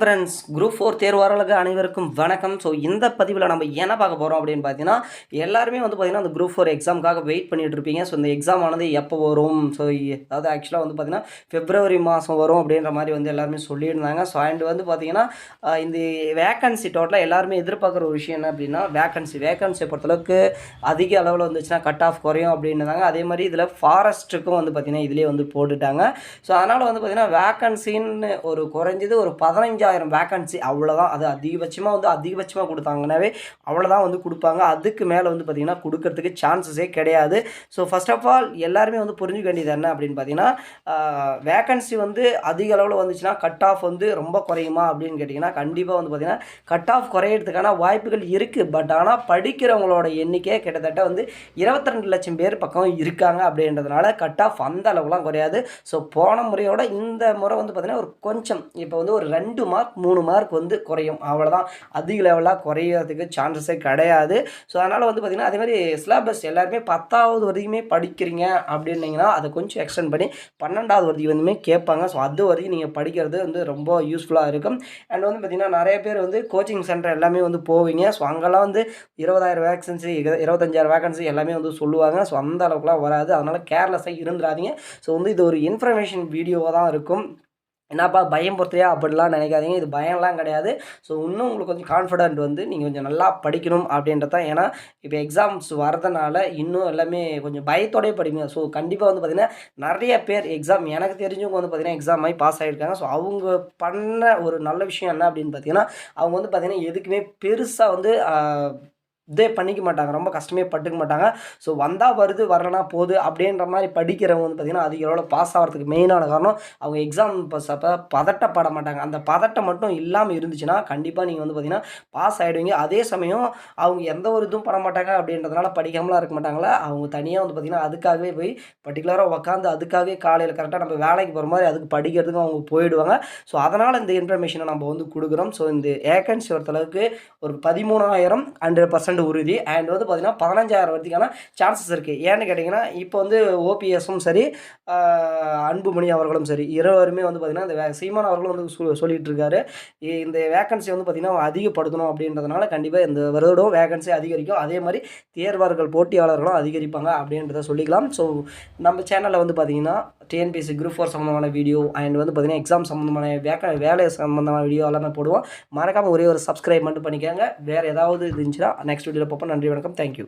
Friends group four தேர்வாளர்களுக்கு அனைவருக்கும் வணக்கம். So இந்த பதிவில் நம்ம என்ன பார்க்க போகிறோம் அப்படின்னு பார்த்தீங்கன்னா எல்லாருமே வந்து பார்த்தீங்கன்னா அந்த குரூப் ஃபோர் எக்ஸாமுக்காக வெயிட் பண்ணிகிட்டு இருப்பீங்க. ஸோ இந்த எக்ஸாம் ஆனது எப்போ வரும்? ஸோ அதாவது ஆக்சுவலாக வந்து பார்த்தீங்கன்னா பிப்ரவரி மாதம் வரும் அப்படின்ற மாதிரி வந்து எல்லாருமே சொல்லியிருந்தாங்க. ஸோ அண்ட் வந்து பார்த்தீங்கன்னா இந்த வேக்கன்சி டோட்டலாக எல்லாருமே எதிர்பார்க்குற ஒரு விஷயம் என்ன அப்படின்னா வேக்கன்சி வேக்கன்சியை பொறுத்தளவுக்கு அதிக அளவில் வந்துச்சுன்னா கட் ஆஃப் குறையும் அப்படின்னுதாங்க. அதே மாதிரி இதில் ஃபாரஸ்ட்டுக்கும் வந்து பார்த்தீங்கன்னா இதிலே வந்து போட்டுட்டாங்க. ஸோ அதனால் வந்து பார்த்தீங்கன்னா வேக்கன்சின்னு ஒரு குறைஞ்சது ஒரு பதினஞ்சாயிரம் வேக்கன்சி அவ்வளோதான் அது அதிகபட்சமாக வந்து அதிகபட்சமாக கொடுத்தாங்கனாவே அவ்வளோதான் வந்து கொடுப்பாங்க. அதுக்கு மேலே வந்து பார்த்திங்கன்னா கொடுக்கறதுக்கு சான்சஸே கிடையாது. ஸோ ஃபர்ஸ்ட் ஆஃப் ஆல் எல்லாருமே வந்து புரிஞ்சுக்க வேண்டியது என்ன அப்படின்னு பார்த்தீங்கன்னா வேக்கன்சி வந்து அதிக அளவில் வந்துச்சுன்னா கட் ஆஃப் வந்து ரொம்ப குறையுமா அப்படின்னு கேட்டிங்கன்னா கண்டிப்பாக வந்து பார்த்திங்கன்னா கட் ஆஃப் குறையிறதுக்கான வாய்ப்புகள் இருக்குது பட் ஆனால் படிக்கிறவங்களோட எண்ணிக்கை கிட்டத்தட்ட வந்து இருபத்தி ரெண்டு லட்சம் பேர் பக்கம் இருக்காங்க அப்படின்றதுனால கட் ஆஃப் அந்த அளவுலாம் குறையாது. ஸோ போன முறையோட இந்த முறை வந்து பார்த்திங்கன்னா ஒரு கொஞ்சம் இப்போ வந்து ஒரு ரெண்டு மார்க் மூணு மார்க் வந்து குறையும். அவ்வளோதான் அதிக லெவலாக குறையிறதுக்கு சான்சஸே கிடையாது. ஸோ அதனால் வந்து பார்த்திங்கன்னா அதே மாதிரி சிலபஸ் எல்லாருமே பத்தாவது வரைக்குமே படிக்கிறீங்க அப்படின்னீங்கன்னா அதை கொஞ்சம் எக்ஸ்டெண்ட் பண்ணி பன்னெண்டாவது வரைக்கும் வந்துமே கேட்பாங்க. ஸோ அது வரைக்கும் நீங்கள் படிக்கிறது வந்து ரொம்ப யூஸ்ஃபுல்லாக இருக்கும். அண்ட் வந்து பார்த்திங்கன்னா நிறைய பேர் வந்து கோச்சிங் சென்டர் எல்லாமே வந்து போவீங்க. ஸோ அங்கெல்லாம் வந்து இருபதாயிரம் வேகன்சி இருபத்தஞ்சாயிரம் வேகன்சி எல்லாமே வந்து சொல்லுவாங்க. ஸோ அந்த அளவுக்குலாம் வராது. அதனால் கேர்லெஸ்ஸாக இருந்துடாதீங்க ஸோ வந்து இது ஒரு இன்ஃபர்மேஷன் வீடியோவாக தான் இருக்கும். என்னப்பா பயம் பொறுத்தையா அப்படிலாம் நினைக்காதீங்க. இது பயம்லாம் கிடையாது. ஸோ இன்னும் உங்களுக்கு கொஞ்சம் கான்ஃபிடென்ட் வந்து நீங்கள் கொஞ்சம் நல்லா படிக்கணும் அப்படின்றது தான். ஏன்னா இப்போ எக்ஸாம்ஸ் வரதுனால இன்னும் எல்லாமே கொஞ்சம் பயத்தோடய படிங்க. ஸோ கண்டிப்பாக வந்து பார்த்திங்கன்னா நிறைய பேர் எக்ஸாம் எனக்கு தெரிஞ்சவங்க வந்து பார்த்திங்கன்னா எக்ஸாம் ஆகி பாஸ் ஆகிருக்காங்க ஸோ அவங்க பண்ண ஒரு நல்ல விஷயம் என்ன அப்படின்னு பார்த்தீங்கன்னா அவங்க வந்து பார்த்திங்கன்னா எதுக்குமே பெருசாக வந்து இதே பண்ணிக்க மாட்டாங்க. ரொம்ப கஷ்டமே பட்டுக்க மாட்டாங்க. ஸோ வந்தால் வருது வரலனா போகுது அப்படின்ற மாதிரி படிக்கிறவங்க வந்து பார்த்திங்கன்னா அதிக அளவில் பாஸ் ஆகிறதுக்கு மெயினான காரணம் அவங்க எக்ஸாம் அப்போ பதட்டப்பட மாட்டாங்க. அந்த பதட்டம் மட்டும் இல்லாமல் இருந்துச்சுன்னா கண்டிப்பாக நீங்கள் வந்து பார்த்திங்கன்னா பாஸ் ஆகிடுவீங்க அதே சமயம் அவங்க எந்த ஒரு இதுவும் பண்ண மாட்டாங்க அப்படின்றதுனால படிக்காமலாம் இருக்க மாட்டாங்களா? அவங்க தனியாக வந்து பார்த்திங்கன்னா அதுக்காகவே போய் பர்டிகுலராக உட்காந்து அதுக்காகவே காலையில் கரெக்டாக நம்ம வேலைக்கு போகிற மாதிரி அதுக்கு படிக்கிறதுக்கும் அவங்க போயிடுவாங்க. ஸோ அதனால் இந்த இன்ஃபர்மேஷனை நம்ம வந்து கொடுக்குறோம். ஸோ இந்த வேகன்சி ஒருத்தளவுக்கு ஒரு பதிமூணாயிரம் ஹண்ட்ரட் பர்சன்ட் உறுதி அண்ட் வந்து பார்த்திங்கன்னா பதினஞ்சாயிரம் வரதுக்கான சான்சஸ் இருக்குது ஏன்னு கேட்டிங்கன்னா இப்போ வந்து ஓபிஎஸும் சரி அன்புமணி அவர்களும் சரி இருவருமே வந்து பார்த்திங்கன்னா இந்த வே- சீமான் அவர்களும் வந்து சொ சொல்லிட்டு இருக்காரு இந்த வேகன்சி வந்து பார்த்திங்கன்னா அதிகப்படுத்தணும் அப்படின்றதுனால கண்டிப்பாக இந்த வருடம் வேகன்சி அதிகரிக்கும். அதே மாதிரி தேர்வார்கள் போட்டியாளர்களும் அதிகரிப்பாங்க அப்படின்றத சொல்லிக்கலாம். ஸோ நம்ம சேனலில் வந்து பார்த்திங்கன்னா டிஎன்பிஎஸ்சி குரூப் ஃபோர் சம்மந்தமான வீடியோ அண்ட் வந்து பார்த்திங்கன்னா எக்ஸாம் சம்மந்தமான வேக வேலை சம்மந்தமான வீடியோ எல்லாமே போடுவோம். மறக்காமல் ஒரே ஒரு சப்ஸ்கிரைப் மட்டும் பண்ணிக்கோங்க. வேறு ஏதாவது இருந்துச்சுன்னா நெக்ஸ்ட் ஸ்டுடியோவில் பார்ப்போம். நன்றி வணக்கம். தேங்க்யூ